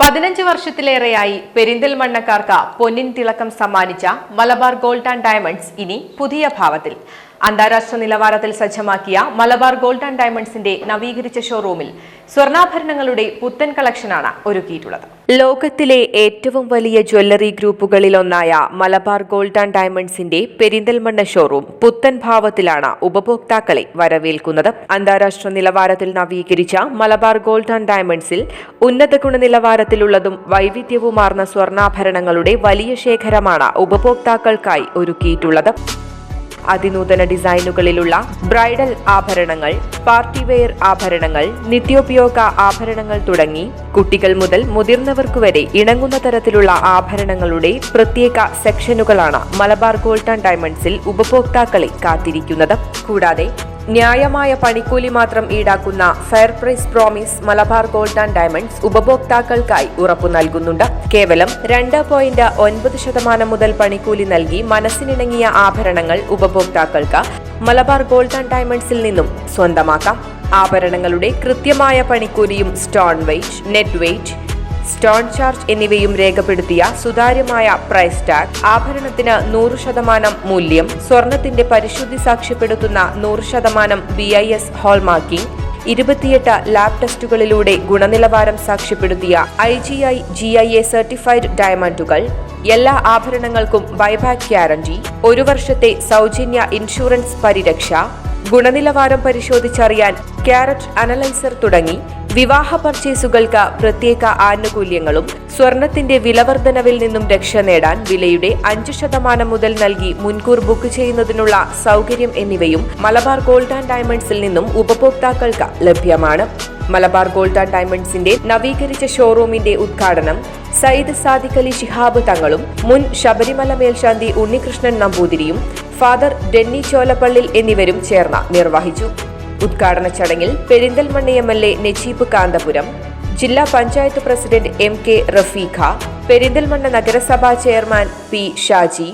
പതിനഞ്ച് വർഷത്തിലേറെയായി പെരിന്തൽമണ്ണക്കാർക്ക് പൊന്നിൻ തിളക്കം സമ്മാനിച്ച മലബാർ ഗോൾഡ് ആൻഡ് ഡയമണ്ട്സ് ഇനി പുതിയ ഭാവത്തിൽ. അന്താരാഷ്ട്ര നിലവാരത്തിൽ സജ്ജമാക്കിയ മലബാർ ഗോൾഡ് ആൻഡ് ഡയമണ്ട്സിന്റെ നവീകരിച്ച ഷോറൂമിൽ സ്വർണാഭരണങ്ങളുടെ പുത്തൻ കളക്ഷനാണ് ഒരുക്കിയിട്ടുള്ളത്. ലോകത്തിലെ ഏറ്റവും വലിയ ജ്വല്ലറി ഗ്രൂപ്പുകളിലൊന്നായ മലബാർ ഗോൾഡ് ആൻഡ് ഡയമണ്ട്സിന്റെ പെരിന്തൽമണ്ണ ഷോറൂം പുത്തൻ ഭാവത്തിലാണ് ഉപഭോക്താക്കളെ വരവേൽക്കുന്നത്. അന്താരാഷ്ട്ര നിലവാരത്തിൽ നവീകരിച്ച മലബാർ ഗോൾഡ് ആൻഡ് ഡയമണ്ട്സിൽ ഉന്നത ഗുണനിലവാരത്തിലുള്ളതും വൈവിധ്യവുമാർന്ന സ്വർണാഭരണങ്ങളുടെ വലിയ ശേഖരമാണ് ഉപഭോക്താക്കൾക്കായി ഒരുക്കിയിട്ടുള്ളത്. അതിനൂതന ഡിസൈനുകളിലുള്ള ബ്രൈഡൽ ആഭരണങ്ങൾ പാർട്ടി വെയർ ആഭരണങ്ങൾ നിത്യോപയോഗ ആഭരണങ്ങൾ തുടങ്ങി കുട്ടികൾ മുതൽ മുതിർന്നവർക്കു വരെ ഇണങ്ങുന്ന തരത്തിലുള്ള ആഭരണങ്ങളുടെ പ്രത്യേക സെക്ഷനുകളാണ് മലബാർ ഗോൾഡ് ആൻഡ് ഡയമണ്ട്സിൽ ഉപഭോക്താക്കളെ കാത്തിരിക്കുന്നത്. കൂടാതെ ന്യായമായ പണിക്കൂലി മാത്രം ഈടാക്കുന്ന fair price promise Malabar gold and diamonds ഉപഭോക്താക്കൾക്കായി ഉറപ്പു നൽകുന്നുണ്ട്. കേവലം രണ്ട് പോയിന്റ് ഒൻപത് ശതമാനം മുതൽ പണിക്കൂലി നൽകി മനസ്സിനിണങ്ങിയ ആഭരണങ്ങൾ ഉപഭോക്താക്കൾക്ക് മലബാർ ഗോൾഡ് ആൻഡ് ഡയമണ്ട്സിൽ നിന്നും സ്വന്തമാക്കാം. ആഭരണങ്ങളുടെ കൃത്യമായ പണിക്കൂലിയും stone weight net weight stone charge എന്നിവയും രേഖപ്പെടുത്തിയ സുതാര്യമായ പ്രൈസ് ടാഗ് ആഭരണത്തിന് നൂറ് ശതമാനം മൂല്യം സ്വർണത്തിന്റെ പരിശുദ്ധി സാക്ഷ്യപ്പെടുത്തുന്ന നൂറ് ശതമാനം ബി ഐ എസ് ഹോൾമാർക്കിംഗ് ഇരുപത്തിയെട്ട് ലാബ് ടെസ്റ്റുകളിലൂടെ ഗുണനിലവാരം സാക്ഷ്യപ്പെടുത്തിയ I G I G I A certified ഡയമണ്ടുകൾ എല്ലാ ആഭരണങ്ങൾക്കും ബൈബാക്ക് ഗ്യാരണ്ടി ഒരു വർഷത്തെ സൗജന്യ ഇൻഷുറൻസ് പരിരക്ഷ ഗുണനിലവാരം പരിശോധിച്ചറിയാൻ ക്യാരറ്റ് അനലൈസർ തുടങ്ങി വിവാഹ പർച്ചേസുകൾക്ക് പ്രത്യേക ആനുകൂല്യങ്ങളും സ്വർണത്തിന്റെ വിലവർദ്ധനവിൽ നിന്നും രക്ഷ നേടാൻ വിലയുടെ അഞ്ച് ശതമാനം മുതൽ നൽകി മുൻകൂർ ബുക്ക് ചെയ്യുന്നതിനുള്ള സൗകര്യം എന്നിവയും മലബാർ ഗോൾഡ് ആൻഡ് ഡയമണ്ട്സിൽ നിന്നും ഉപഭോക്താക്കൾക്ക് ലഭ്യമാണ്. മലബാർ ഗോൾഡ് ആൻഡ് ഡയമണ്ട്സിന്റെ നവീകരിച്ച ഷോറൂമിന്റെ ഉദ്ഘാടനം സയ്യിദ് സാദിഖ് അലി ശിഹാബ് തങ്ങളും മുൻ ശബരിമല മേൽശാന്തി ഉണ്ണികൃഷ്ണൻ നമ്പൂതിരിയും ഫാദർ ഡെന്നി ചോലപ്പള്ളിൽ എന്നിവരും ചേർന്ന് നിർവഹിച്ചു. ഉദ്ഘാടന ചടങ്ങിൽ Perinthalmanna M L A Najeeb Kanthapuram ജില്ലാ panchayat president M K Rafeeq Perinthalmanna നഗരസഭാ chairman P Shaji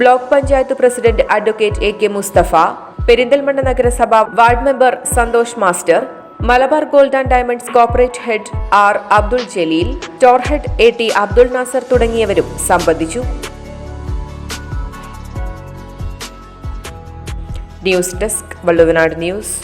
block panchayat president advocate A K Mustafa Perinthalmanna നഗരസഭ ward member Santhosh master Malabar gold and diamonds corporate head R Abdul Jaleel store head A T Abdul Nasar തുടങ്ങിയവരും സംബന്ധിച്ചു. News desk Valluvanad news.